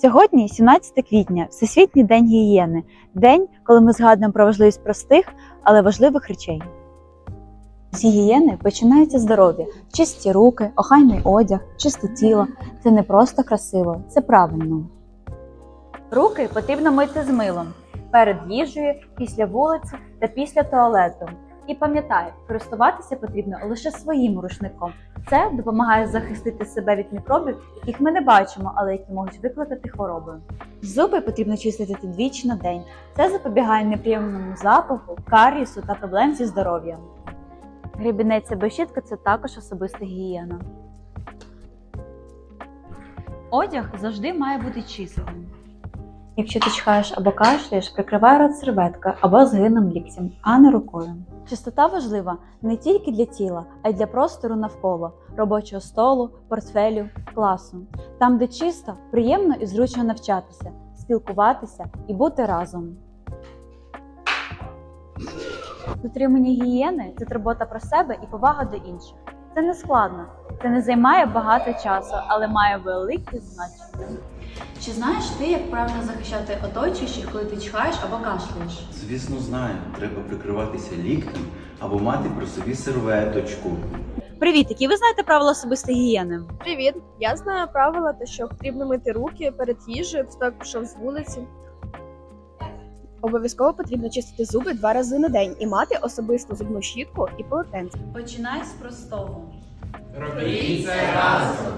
Сьогодні 17 квітня, Всесвітній день гігієни, день, коли ми згадуємо про важливість простих, але важливих речей. З гігієни починається здоров'я, чисті руки, охайний одяг, чисте тіло. Це не просто красиво, це правильно. Руки потрібно мити з милом перед їжею, після вулиці та після туалету. І пам'ятай, користуватися потрібно лише своїм рушником. Це допомагає захистити себе від мікробів, яких ми не бачимо, але які можуть викликати хвороби. Зуби потрібно чистити двічі на день. Це запобігає неприємному запаху, карісу та проблем зі здоров'ям. Гребінець або щітка це також особиста гігієна. Одяг завжди має бути чистим. Якщо ти чхаєш або кашляєш, прикривай рот серветкою або згинним ліктем, а не рукою. Чистота важлива не тільки для тіла, а й для простору навколо робочого столу, портфелю, класу. Там, де чисто, приємно і зручно навчатися, спілкуватися і бути разом. Дотримання гігієни це турбота про себе і повага до інших. Це не складно, це не займає багато часу, але має велике значення. Чи знаєш ти, як правильно захищати оточуючих, коли ти чхаєш або кашляєш? Звісно, знаю, треба прикриватися ліктем або мати при собі серветочку. Привіт, які ви знаєте правила особистої гігієни? Привіт! Я знаю правила, те, що потрібно мити руки перед їжею, хто пішов з вулиці. Обов'язково потрібно чистити зуби два рази на день і мати особисту зубну щітку і полотенце. Починай з простого. Робіть це разом.